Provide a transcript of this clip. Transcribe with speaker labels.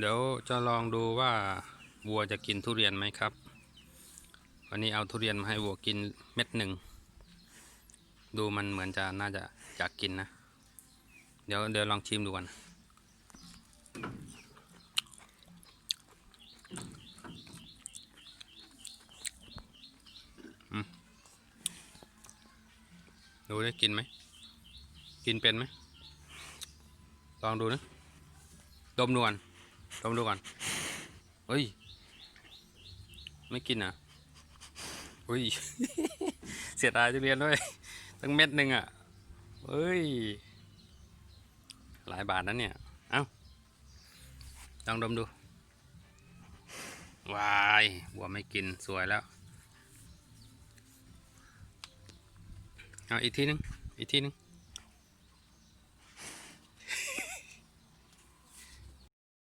Speaker 1: เดี๋ยวจะลองดูว่าวัวจะกินทุเรียนไหมครับ วันนี้เอาทุเรียนมาให้วัวกินเม็ดหนึ่ง ดูมันเหมือนจะน่าจะอยากกินนะ เดี๋ยวเดี๋ยวลองชิมดูกันดูได้กินไหม กินเป็นไหม ลองดูนะ ดมดูก่อ นดมดูก่อนเฮ้ย ไม่กินอะเฮ้ย เสียดายทุเรียนด้วย ตั้งเม็ดหนึ่งอะเฮ้ย หลายบาทนะเนี่ย เอ้า ลองดมดู วาย บัวไม่กิน สวยแล้ว เอาอีกทีนึง อีกทีนึง